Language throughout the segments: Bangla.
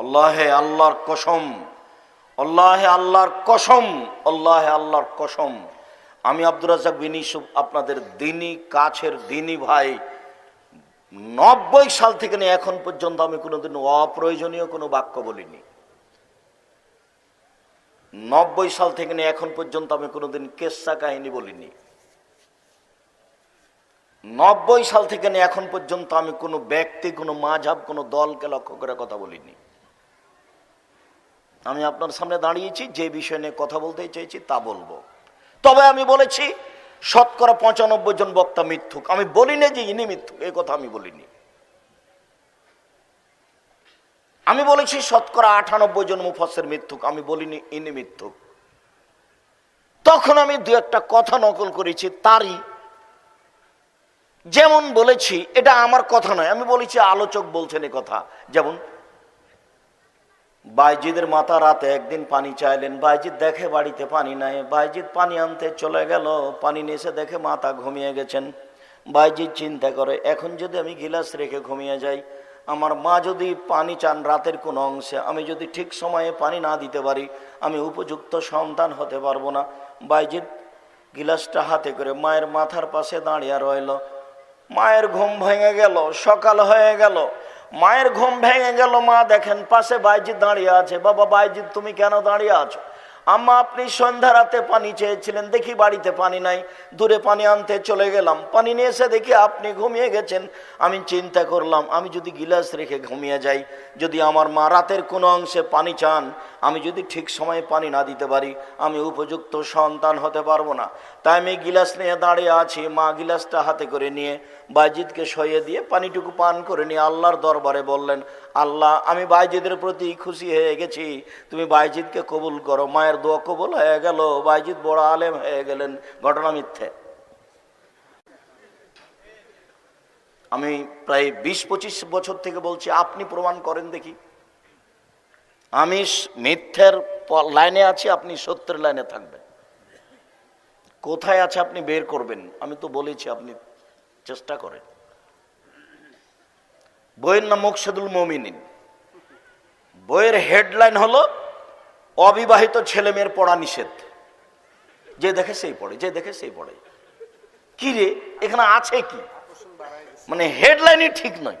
আল্লাহে আল্লাহর কসম, আল্লাহে আল্লাহর কসম, আল্লাহে আল্লাহর কসম। আমি আব্দুর রাজাক বিন ইউসুফ, আপনাদের দিনী কাছের দিনী ভাই, নব্বই সাল থেকে নিয়ে এখন পর্যন্ত আমি কোনোদিন অপ্রয়োজনীয় কোনো বাক্য বলিনি। নব্বই সাল থেকে নিয়ে এখন পর্যন্ত আমি কোনোদিন কেসা কাহিনী বলিনি। নব্বই সাল থেকে নিয়ে এখন পর্যন্ত আমি কোনো ব্যক্তি, কোনো মাঝাব, কোনো দলকে লক্ষ্য করে কথা বলিনি। আমি আপনার সামনে দাঁড়িয়েছি, যে বিষয় নিয়ে কথা বলতে চেয়েছি তা বলব। তবে আমি বলেছি, শতকরা পঁচানব্বই জন বক্তা মিথ্যুক। আমি বলিনি যে ইনি মিথ্যুক এই কথা আমি বলিনি। আমি বলেছি, শতকরা আটানব্বই জন মুফাসের মিথ্যুক। আমি বলিনি ইনি মিথ্যুক। তখন আমি দু একটা কথা নকল করেছি, তারই। যেমন বলেছি, এটা আমার কথা নয়। আমি বলেছি, আলোচক বলছেন এ কথা। যেমন বাইজিদের মাতা রাতে একদিন পানি চাইলেন, বাইজিদ দেখে বাড়িতে পানি নাই। বাইজিদ পানি আনতে চলে গেল, পানি নিয়ে দেখে মাতা ঘুমিয়ে গেছেন। বাইজিদ চিন্তা করে, এখন যদি আমি গিলাস রেখে ঘুমিয়ে যাই, আমার মা যদি পানি চান রাতের কোনো অংশে, আমি যদি ঠিক সময়ে পানি না দিতে পারি, আমি উপযুক্ত সন্তান হতে পারব না। বাইজিদ গিলাসটা হাতে করে মায়ের মাথার পাশে দাঁড়িয়ে রইল। মায়ের ঘুম ভেঙে গেল, সকাল হয়ে গেল। মায়ের ঘুম ভেঙে গেল, মা দেখেন পাশে বাইজিৎ দাঁড়িয়ে আছে। বাবা, বাইজিৎ, তুমি কেন দাঁড়িয়ে আছো? আম্মা, আপনি সন্ধ্যা রাতে পানি চেয়েছিলেন, দেখি বাড়িতে পানি নাই। দূরে পানি আনতে চলে গেলাম। পানি নিয়ে এসে দেখি আপনি ঘুমিয়ে গেছেন। আমি চিন্তা করলাম, আমি যদি গিলাস রেখে ঘুমিয়ে যাই, যদি আমার মা রাতের কোনো অংশে পানি চান আমি যদি ঠিক সময়ে পানি না দিতে পারি, আমি উপযুক্ত সন্তান হতে পারব না। তাই আমি গিলাস নিয়ে দাঁড়িয়ে আছি, মা গিলাসটা হাতে করে নিয়ে বাইজিদকে সইয়ে দিয়ে পানিটুকু পান করে নিয়ে আল্লাহর দরবারে বললেন, আল্লাহ, আমি বাইজিদের প্রতি খুশি হয়ে গেছি। তুমি বাইজিদকে কবুল করো। মায়ের দোয়া কবুল হয়ে গেল। বাইজিদ বড় আলেম হয়ে গেলেন। ঘটনা মিথ্যে। আমি প্রায় বিশ পঁচিশ বছর থেকে বলছি, আপনি প্রমাণ করেন দেখি। আমি মিথ্যের লাইনে আছি, আপনি সত্যের লাইনে থাকবেন। কোথায় আছে আপনি বের করবেন? আমি তো বলেছি, আপনি চেষ্টা করেন। বইয়ের নাম মুকসেদুল মমিনিন। বইয়ের হেডলাইন হলো, অবিবাহিত ছেলে মেয়ের পড়া নিষেধ। যে দেখে সেই পড়ে, যে দেখে সেই পড়ে। কি রে, এখানে আছে কি? মানে হেডলাইনই ঠিক নয়।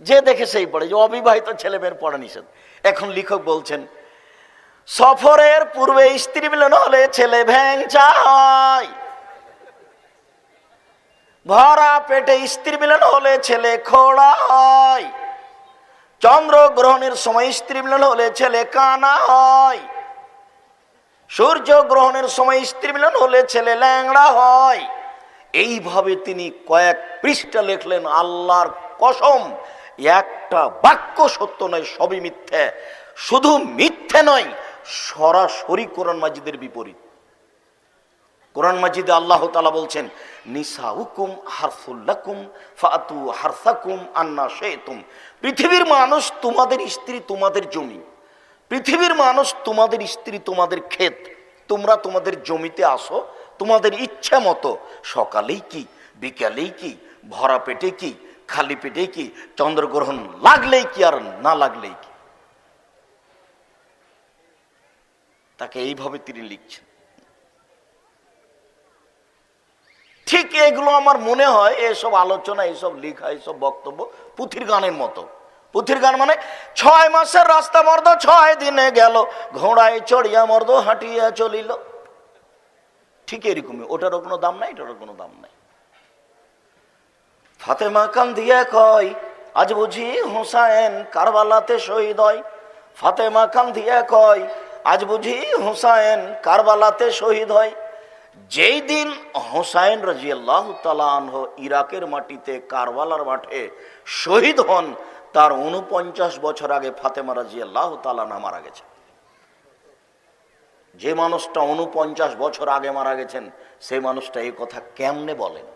যে দেখে সেই পড়ে, যে অবিবাহিত ছেলে মেয়ের পড়া নিষেধ। এখন লেখক বলছেন, সফরের পূর্বে স্ত্রী মিলন হলে ছেলে ভ্যাংচা হয় ভরা পেটে স্ত্রী মিলন হলে ছেলে খোড়া হয় চন্দ্র গ্রহণের সময় স্ত্রী মিলন হলে ছেলে কানা হয় সূর্য গ্রহণের সময় স্ত্রী মিলন হলে ছেলে ল্যাংড়া হয়। এইভাবে তিনি কয়েক পৃষ্ঠা লিখলেন, আল্লাহর কসম। একটা বাক্য সত্য নয়, সবই মিথ্যে। শুধু মিথ্যে নয়, সরাসরি কোরআন মাজিদের বিপরীত। কোরআন মাজিদে আল্লাহ তালা বলছেন নিসা হুকুম হারফুল্লাকুম ফাতু হারসাকুম আন্না শেতুম পৃথিবীর মানুষ তোমাদের স্ত্রী, তোমাদের জমি। পৃথিবীর মানুষ তোমাদের স্ত্রী, তোমাদের ক্ষেত। তোমরা তোমাদের জমিতে আসো, তোমাদের ইচ্ছা মতো। সকালেই কি, বিকালেই কি, ভরা পেটে কি খালি পেটে কি চন্দ্রগ্রহণ লাগলেই কি আর না লাগলেই কি? তাকে এইভাবে তিনি লিখছেন। ঠিক এগুলো আমার মনে হয়, এসব আলোচনা, এসব লেখা, এসব বক্তব্য পুথির গানের মতো। পুথির গান মানে ছয় মাসের রাস্তা মর্দ, ছয় দিনে গেল, ঘোড়ায় চড়িয়া মর্দ, হাঁটিয়া চলিল। ঠিক এরকমই, ওটারও কোনো দাম নাই, এটারও কোনো দাম নাই। ফাতেমা দিয়া কয়, আজ বুঝি হুসাইন কারবালাতে শহীদ হয়। ফাতেমা দিয়া কয়, আজ বুঝি হুসাইন কারবালাতে শহীদ হয়। যেই দিন হোসাইন রাজিয়াল্লাহ তালাহ ইরাকের মাটিতে কারবালার মাঠে শহীদ হন, তার উনপঞ্চাশ বছর আগে ফাতেমা রাজিয়াল্লাহ তালানা মারা গেছে যে মানুষটা উনপঞ্চাশ বছর আগে মারা গেছেন সেই মানুষটা এই কথা কেমনে বলেন?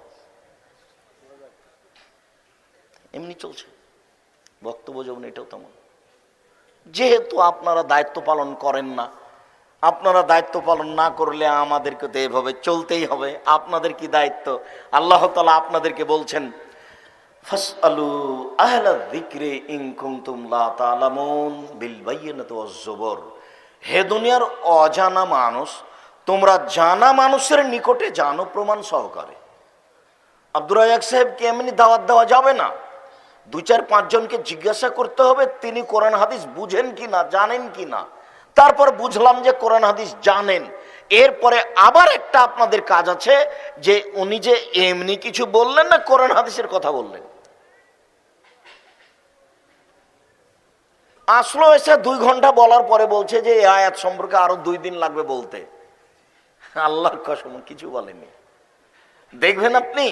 এমনি চলছে। বক্তব্য যেমন এটাও তেমন। যেহেতু আপনারা দায়িত্ব পালন করেন না, আপনারা দায়িত্ব পালন না করলে আমাদেরকে তো এভাবে চলতেই হবে। আপনাদের কি দায়িত্ব? আল্লাহ তালা আপনাদেরকে বলছেন, ফাসআলু আহলা যিকরি ইন কুনতুম লা তা'লামুন বিল বায়িনাতি ওয়াজ জুবুর হে দুনিয়ার অজানা মানুষ, তোমরা জানা মানুষের নিকটে জানো প্রমাণ সহকারে। আব্দুর রাজাক সাহেবকে এমনি দাওয়াত দেওয়া যাবে না? দু চার পাঁচজনকে জিজ্ঞাসা করতে হবে, তিনি কোরআন হাদিস বুঝেন কি না জানেন কি না তারপর বুঝলাম যে কোরআন হাদিস জানেন। এরপরে আবার একটা আপনাদের কাজ আছে, যে উনি যে এমনি কিছু বললেন না, কোরআন হাদিসের কথা বললেন। আসলো এসে দুই ঘণ্টা বলার পরে বলছে যে আয়াত সম্পর্কে আরও দুই দিন লাগবে বলতে। আল্লাহর কসম, কিছু বলেনি। দেখবেন আপনি,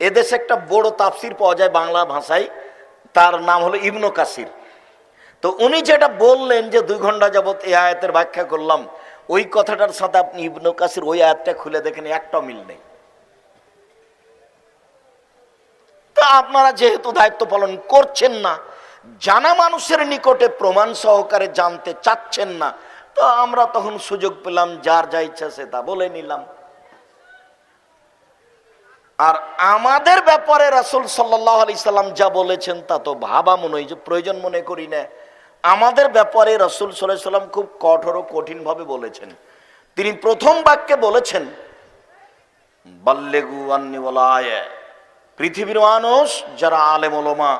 এদেশে একটা বড় তাফসির পাওয়া যায় বাংলা ভাষায় তার নাম হলো ইবনু কাসির। তো উনি যেটা বললেন যে দুই ঘণ্টা যাবত এই আয়াতের ব্যাখ্যা করলাম, ওই কথাটার সাথে আপনি ইবনু কাসির ওই আয়াতটা খুলে দেখেন একটা মিল নেই। তা আপনারা যেহেতু দায়িত্ব পালন করছেন না, জানা মানুষের নিকটে প্রমাণ সহকারে জানতে চাচ্ছেন না, তো আমরা তখন সুযোগ পেলাম, যার যা ইচ্ছা সে তা বলে নিলাম। আর আমাদের ব্যাপারে রাসুল সাল্লাম যা বলেছেন তা তো ভাবা মনে হয় যে প্রয়োজন মনে করি না। আমাদের ব্যাপারে রসুল সাল্লাম খুব কঠোর ও কঠিনভাবে বলেছেন। তিনি প্রথম বাক্যে বলেছেন, বাল্লেগু পৃথিবীর মানুষ, যারা আলেম ওলমা,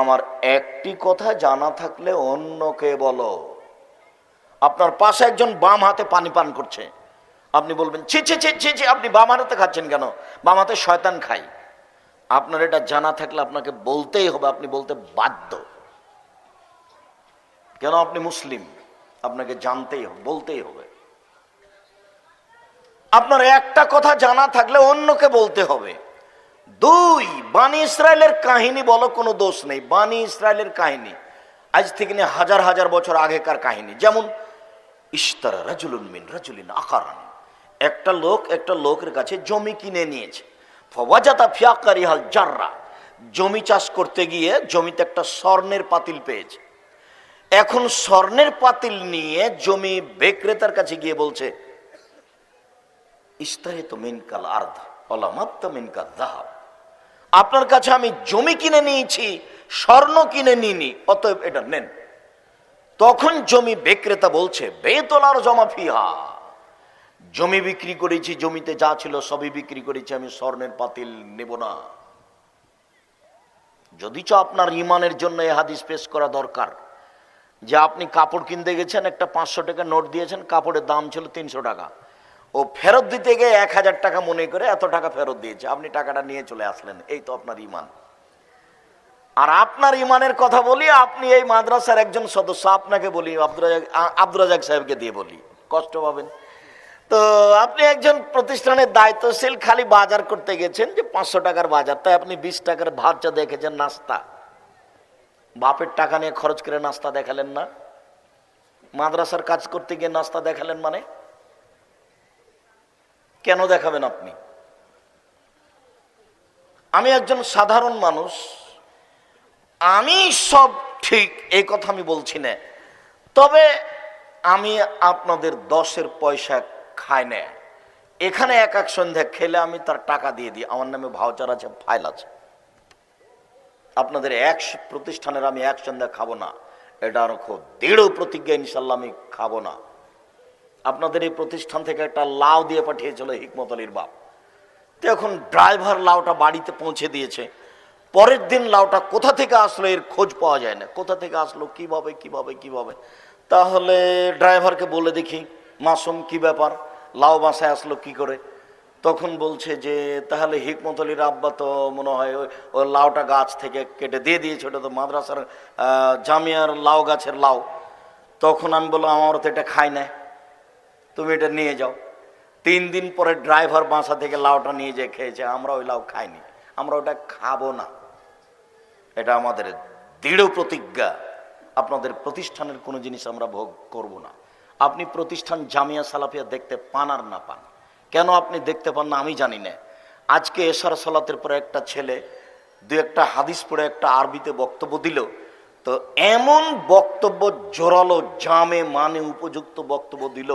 আমার একটি কথা জানা থাকলে অন্যকে বলো? আপনার পাশে একজন বাম হাতে পানি পান করছে। আপনি বলবেন, ছি ছি ছি ছি ছি, আপনি বাম হাতে খাচ্ছেন কেন? বাম হাতে শয়তান খাই। আপনার এটা জানা থাকলে আপনাকে বলতেই হবে, আপনি বলতে বাধ্য। কেন আপনি মুসলিম? আপনাকে জানতেই হবে, বলতেই হবে। আপনার একটা কথা জানা থাকলে অন্যকে বলতে হবে। দুই, বানি ইসরায়েলের কাহিনী বলো, কোনো দোষ নেই। বানি ইসরায়েলের কাহিনী, আজ থেকে নিয়ে হাজার হাজার বছর আগেকার কাহিনী। যেমন ইস্তারা রাজুলুন মিন রাজুলিন আকারান। একটা লোক একটা লোকের কাছে জমি কিনে নিয়েছে। ফওয়াজাতা ফিয়াকারি হাল জাররা। জমি চাষ করতে গিয়ে জমিতে একটা স্বর্ণের পাতিল পেয়েছে। এখন স্বর্ণের পাতিল নিয়ে জমি বিক্রেতার কাছে গিয়ে বলছে, ইস্তারিত মিনকাল আপনার কাছে আমি জমি কিনে নিয়েছি, স্বর্ণ কিনে নিইনি, অতএব এটা নেন। তখন জমি বিক্রেতা বলছে, বেতলার জমা ফিহা। জমি বিক্রি করেছি, জমিতে যা ছিল সবই বিক্রি করেছি, আমি স্বর্ণের পাতিল নেব না। যদি যদিচ আপনার ইমানের জন্য এ হাদিস পেশ করা দরকার, যে আপনি কাপড় কিনতে গেছেন, একটা পাঁচশো টাকা নোট দিয়েছেন, কাপড়ের দাম ছিল তিনশো টাকা। ও ফেরত দিতে গিয়ে এক হাজার টাকা মনে করে এত টাকা ফেরত দিয়েছে, আপনি টাকাটা নিয়ে চলে আসলেন, এই তো আপনার ইমান। আর আপনার ইমানের কথা বলি, আপনি এই মাদ্রাসার একজন সদস্য, আপনাকে বলি, আব্দুর রাজাক আ- আব্দুর রাজাক সাহেবকে দিয়ে বলি, কষ্ট পাবেন। তো আপনি একজন প্রতিষ্ঠানের দায়িত্বশীল, খালি বাজার করতে গেছেন যে পাঁচশো টাকার বাজার। তাই আপনি বিশ টাকার ভাতটা দেখেছেন, নাস্তা। বাপের টাকা নিয়ে খরচ করে নাস্তা দেখালেন না? মাদ্রাসার কাজ করতে গিয়ে নাস্তা দেখালেন মানে? কেন দেখাবেন আপনি? আমি একজন সাধারণ মানুষ। আমি সব ঠিক, এই কথা আমি বলছি না। তবে আমি আপনাদের দশের পয়সা খাই না এখানে এক এক সন্ধ্যা খেলে আমি তার টাকা দিয়ে দিই। আমার নামে ভাউচার আছে ফাইল আছে। আপনাদের এক প্রতিষ্ঠানের আমি এক সন্ধ্যা খাব না। এটা আরও খুব দৃঢ় প্রতিজ্ঞা ইনশাল্লাহ আমি খাব না। আপনাদের এই প্রতিষ্ঠান থেকে একটা লাউ দিয়ে পাঠিয়েছিল হিকমত আলীর বাপ। তো এখন ড্রাইভার লাউটা বাড়িতে পৌঁছে দিয়েছে। পরের দিন লাউটা কোথা থেকে আসলো এর খোঁজ পাওয়া যায় না। কোথা থেকে আসলো, কীভাবে কীভাবে কীভাবে? তাহলে ড্রাইভারকে বলে দেখি। মাসুম কি ব্যাপার? লাউ বাসায় আসলো কি করে? তখন বলছে যে, তাহলে হিকমত আলীর আব্বা তো মনে হয় ওই ওই লাউটা গাছ থেকে কেটে দিয়ে দিয়েছে, ওটা তো মাদ্রাসার জামিয়ার লাউ গাছের লাউ। তখন আমি বললাম আমার তো এটা খাই না তুমি এটা নিয়ে যাও। তিন দিন পরে ড্রাইভার বাসা থেকে লাউটা নিয়ে যেয়ে খেয়েছে, আমরা ওই লাউ খাইনি। আমরা ওটা খাব না। এটা আমাদের দৃঢ় প্রতিজ্ঞা। আপনাদের প্রতিষ্ঠানের কোনো জিনিস আমরা ভোগ করব না। আপনি প্রতিষ্ঠান জামিয়া সালাফিয়া দেখতে পান আর না পান। কেন আপনি দেখতে পান না আমি জানি না। আজকে এশার সালাতের পরে একটা ছেলে দু একটা হাদিস পড়ে একটা আরবিতে বক্তব্য দিল। তো এমন বক্তব্য জোরালো, জামে মানে উপযুক্ত বক্তব্য দিল।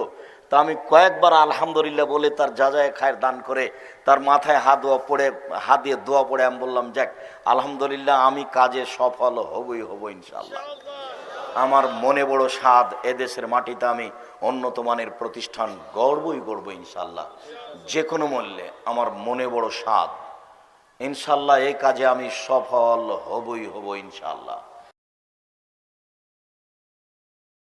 তা আমি কয়েকবার আলহামদুলিল্লাহ বলে তার যা যায় খায়ের দান করে, তার মাথায় হাত দোয়া পড়ে, হাত দিয়ে দোয়া পড়ে, আমি বললাম, যাক, আলহামদুলিল্লাহ আমি কাজে সফল হবই হব ইনশাল্লাহ আমার মনে বড় স্বাদ এদেশের মাটিতে আমি উন্নত মানের প্রতিষ্ঠান গর্বই গড়ব ইনশাল্লাহ যে কোনো মূল্যে আমার মনে বড় স্বাদ। ইনশাল্লাহ এ কাজে আমি সফল হবই হব ইনশাল্লাহ